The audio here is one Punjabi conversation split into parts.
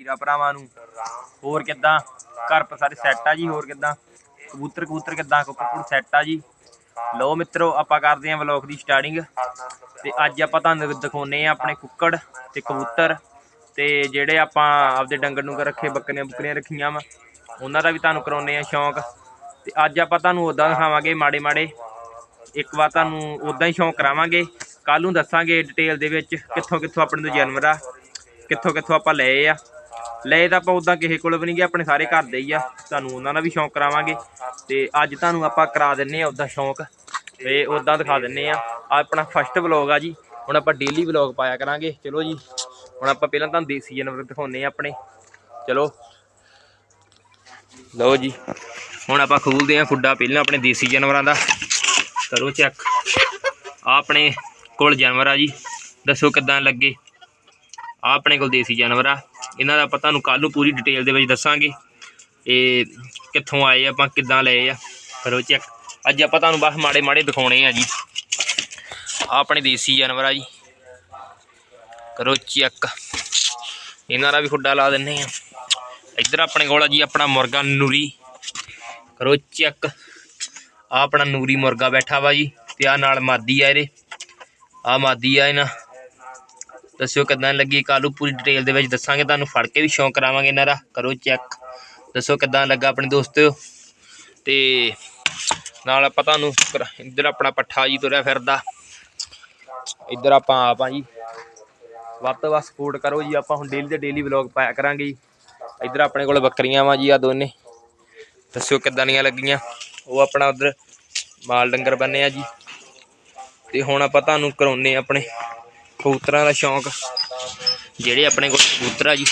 ਵੀਰਾ ਭਰਾਵਾਂ ਨੂੰ। ਹੋਰ ਕਿੱਦਾਂ? ਘਰ ਪਰ ਸਾਰੇ ਸੈੱਟ ਆ ਜੀ, ਹੋਰ ਕਿੱਦਾਂ? ਕਬੂਤਰ ਕਬੂਤਰ ਕਿੱਦਾਂ? ਕੁੱਕੜ ਸੈੱਟ ਆ ਜੀ। ਲਓ ਮਿੱਤਰੋ, ਆਪਾਂ ਕਰਦੇ ਆਂ ਵਲੌਗ ਦੀ ਸਟਾਰਟਿੰਗ ਤੇ ਅੱਜ ਆਪਾਂ ਤੁਹਾਨੂੰ ਦਿਖਾਉਨੇ ਆ ਆਪਣੇ ਕੁੱਕੜ ਤੇ ਕਬੂਤਰ। ਤੇ ਜਿਹੜੇ ਆਪਾਂ ਆਪਦੇ ਡੰਗਰ ਨੂੰ ਰੱਖੇ, ਬੱਕਰੀਆਂ ਬੁੱਕਰੀਆਂ ਰੱਖੀਆਂ ਵਾ, ਉਹਨਾਂ ਦਾ ਵੀ ਤੁਹਾਨੂੰ ਕਰਾਉਨੇ ਆ ਸ਼ੌਂਕ। ਤੇ ਅੱਜ ਆਪਾਂ ਤੁਹਾਨੂੰ ਉਦਾਂ ਦਿਖਾਵਾਂਗੇ ਮਾੜੇ ਮਾੜੇ। ਇੱਕ ਵਾਰ ਤੁਹਾਨੂੰ ਉਦਾਂ ਹੀ ਸ਼ੌਂਕ ਕਰਾਵਾਂਗੇ। ਕੱਲ ਨੂੰ ਦੱਸਾਂਗੇ ਡਿਟੇਲ ਦੇ ਵਿੱਚ ਕਿੱਥੋਂ ਕਿੱਥੋਂ ਆਪਣੇ ਤੋਂ ਜਨਮ ਆ ਕਿੱਥੋਂ ਕਿੱਥੋਂ ਆਪਾਂ ਲਏ ਆ। ਲਏ ਤਾਂ ਆਪਾਂ ਉਦਾਂ ਕਿਸੇ ਕੋਲ ਵੀ ਨਹੀਂ ਗਏ, ਆਪਣੇ ਸਾਰੇ ਘਰ ਦੇ ਹੀ ਆ। ਤੁਹਾਨੂੰ ਉਹਨਾਂ ਦਾ ਵੀ ਸ਼ੌਂਕ ਕਰਾਵਾਂਗੇ। ਤੇ ਅੱਜ ਤੁਹਾਨੂੰ ਆਪਾਂ ਕਰਾ ਦਿੰਨੇ ਆ ਉਦਾਂ ਸ਼ੌਂਕ। ਤੇ ਉਦਾਂ ਦਿਖਾ ਦਿੰਨੇ ਆ। ਆਪਣਾ ਫਸਟ ਵਲੌਗ ਆ ਜੀ। ਹੁਣ ਆਪਾਂ ਡੇਲੀ ਵਲੌਗ ਪਾਇਆ ਕਰਾਂਗੇ। ਚਲੋ ਜੀ, ਹੁਣ ਆਪਾਂ ਪਹਿਲਾਂ ਤੁਹਾਨੂੰ ਦੇਸੀ ਜਾਨਵਰ ਦਿਖਾਉਨੇ ਆ ਆਪਣੇ। ਚਲੋ। ਲਓ ਜੀ, ਹੁਣ ਆਪਾਂ ਖੋਲਦੇ ਆ ਖੁੱਡਾ ਪਹਿਲਾਂ ਆਪਣੇ ਦੇਸੀ ਜਾਨਵਰਾਂ ਦਾ। ਕਰੋ ਚੈੱਕ ਆ ਆਪਣੇ ਕੋਲ ਜਾਨਵਰ ਆ ਜੀ। ਦੱਸੋ ਕਿੱਦਾਂ ਲੱਗੇ? ਆ ਆਪਣੇ ਕੋਲ ਦੇਸੀ ਜਾਨਵਰ ਆ। ਇਹਨਾਂ ਦਾ ਆਪਾਂ ਤੁਹਾਨੂੰ ਕੱਲ ਨੂੰ ਪੂਰੀ ਡਿਟੇਲ ਦੇ ਵਿੱਚ ਦੱਸਾਂਗੇ ਇਹ ਕਿੱਥੋਂ ਆਏ ਆਪਾਂ ਕਿੱਦਾਂ ਲਏ ਆ। ਕਰੋ ਚੈੱਕ ਅੱਜ ਆਪਾਂ ਤੁਹਾਨੂੰ ਬਸ ਮਾੜੇ ਮਾੜੇ ਦਿਖਾਉਣੇ ਆ ਜੀ। ਆ ਆਪਣੇ ਦੇਸੀ ਜਾਨਵਰ ਆ ਜੀ। ਕਰੋ ਚੈੱਕ ਇਹਨਾਂ ਦਾ ਵੀ ਖੁੱਡਾ ਲਾ ਦਿੰਨੇ ਆ। ਇੱਧਰ ਆਪਣੇ ਕੋਲ ਆ ਜੀ ਆਪਣਾ ਮੁਰਗਾ ਨੂਰੀ। ਕਰੋ ਚੈੱਕ ਆ ਆਪਣਾ ਨੂਰੀ ਮੁਰਗਾ ਬੈਠਾ ਵਾ ਜੀ ਤੇ ਆ ਨਾਲ ਮਾਦੀ ਆ ਇਹਦੇ। ਆ ਮਾਦੀ ਆ ਇਹਨਾਂ। ਦੱਸਿਓ ਕਿੱਦਾਂ ਲੱਗੀ ਕਾਲੂ ਪੂਰੀ ਡਿਟੇਲ ਦੇ ਵਿੱਚ ਦੱਸਾਂਗੇ, ਤੁਹਾਨੂੰ ਫੜ ਕੇ ਵੀ ਸ਼ੌਂਕ ਕਰਾਵਾਂਗੇ ਇਹਨਾਂ ਦਾ, ਕਰੋ ਚੈੱਕ ਦੱਸੋ ਕਿੱਦਾਂ ਲੱਗਾ ਆਪਣੇ ਦੋਸਤੋ ਤੇ ਨਾਲ ਆਪਾਂ ਤੁਹਾਨੂੰ ਇੱਧਰ ਆਪਣਾ ਪੱਠਾ ਜੀ ਤੁਰਿਆ ਫਿਰਦਾ। ਇੱਧਰ ਆਪਾਂ ਆਪ ਆ ਜੀ। ਵੱਧ ਤੋਂ ਵੱਧ ਸਪੋਰਟ ਕਰੋ ਜੀ, ਆਪਾਂ ਹੁਣ ਡੇਲੀ ਤੇ ਡੇਲੀ ਵਲੌਗ ਪਾਇਆ ਕਰਾਂਗੇ ਜੀ। ਇੱਧਰ ਆਪਣੇ ਕੋਲ ਬੱਕਰੀਆਂ ਵਾ ਜੀ ਆ ਦੋਨੇ। ਦੱਸਿਓ ਕਿੱਦਾਂ ਦੀਆਂ ਲੱਗੀਆਂ। ਉਹ ਆਪਣਾ ਉਧਰ ਮਾਲ ਡੰਗਰ ਬੰਨੇ ਆ ਜੀ। ਤੇ ਹੁਣ ਆਪਾਂ ਤੁਹਾਨੂੰ ਕਰਾਉਨੇ ਆ ਆਪਣੇ ਕਬੂਤਰਾਂ ਦਾ ਸ਼ੌਂਕ। ਜਿਹੜੇ ਆਪਣੇ ਕੋਲ ਕਬੂਤਰ ਆ ਜੀ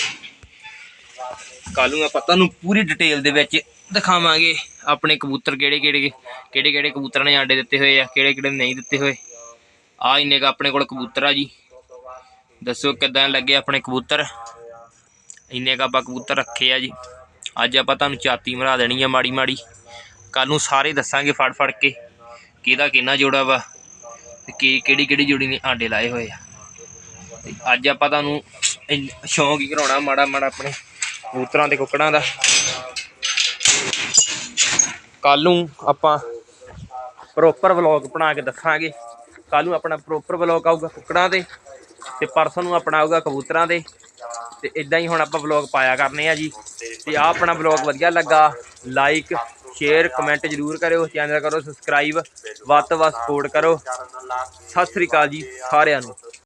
ਕੱਲ ਨੂੰ ਆਪਾਂ ਤੁਹਾਨੂੰ ਪੂਰੀ ਡਿਟੇਲ ਦੇ ਵਿੱਚ ਦਿਖਾਵਾਂਗੇ ਆਪਣੇ ਕਬੂਤਰ ਕਿਹੜੇ ਕਿਹੜੇ ਕਿਹੜੇ ਕਿਹੜੇ ਕਬੂਤਰਾਂ ਨੇ ਆਂਡੇ ਦਿੱਤੇ ਹੋਏ ਆ, ਕਿਹੜੇ ਕਿਹੜੇ ਨਹੀਂ ਦਿੱਤੇ ਹੋਏ। ਆ ਇੰਨੇ ਕ ਆਪਣੇ ਕੋਲ ਕਬੂਤਰ ਆ ਜੀ। ਦੱਸੋ ਕਿੱਦਾਂ ਲੱਗੇ ਆਪਣੇ ਕਬੂਤਰ? ਇੰਨੇ ਕ ਆਪਾਂ ਕਬੂਤਰ ਰੱਖੇ ਆ ਜੀ। ਅੱਜ ਆਪਾਂ ਤੁਹਾਨੂੰ ਚਾਤੀ ਮਰਾ ਦੇਣੀ ਆ ਮਾੜੀ ਮਾੜੀ। ਕੱਲ ਨੂੰ ਸਾਰੇ ਦੱਸਾਂਗੇ ਫੜ ਫੜ ਕੇ ਕਿਹਦਾ ਕਿੰਨਾ ਜੋੜਾ ਵਾ ਤੇ ਕਿਹੜੀ ਕਿਹੜੀ ਜੋੜੀ ਨੇ ਆਂਡੇ ਲਾਏ ਹੋਏ ਆ। ਤੇ ਅੱਜ ਆਪਾਂ ਤੁਹਾਨੂੰ ਇੰਨ- ਸ਼ੌਂਕ ਹੀ ਕਰਾਉਣਾ ਮਾੜਾ ਮਾੜਾ ਆਪਣੇ ਕਬੂਤਰਾਂ ਤੇ ਕੁੱਕੜਾਂ ਦਾ। ਕੱਲ ਨੂੰ ਆਪਾਂ ਪ੍ਰੋਪਰ ਵਲੌਗ ਬਣਾ ਕੇ ਦੱਸਾਂਗੇ। ਕੱਲ ਨੂੰ ਆਪਣਾ ਪ੍ਰੋਪਰ ਵਲੌਗ ਆਊਗਾ ਕੁੱਕੜਾਂ ਤੇ ਤੇ ਪਰਸੋਂ ਨੂੰ ਆਪਣਾ ਆਊਗਾ ਕਬੂਤਰਾਂ ਦੇ ਤੇ ਇਦਾਂ ਹੀ ਹੁਣ ਆਪਾਂ ਵਲੌਗ ਪਾਇਆ ਕਰਨੇ ਆ ਜੀ। ਤੇ ਆ ਆਪਣਾ ਵਲੌਗ ਵਧੀਆ ਲੱਗਾ। ਲਾਈਕ ਸ਼ੇਅਰ ਕਮੈਂਟ ਜਰੂਰ ਕਰਿਓ। ਚੈਨਲ ਕਰੋ ਸਬਸਕ੍ਰਾਈਬ ਵੱਧ ਤੋਂ ਵੱਧ ਸਪੋਰਟ ਕਰੋ। ਸਤਿ ਸ੍ਰੀ ਅਕਾਲ ਜੀ ਸਾਰਿਆਂ ਨੂੰ।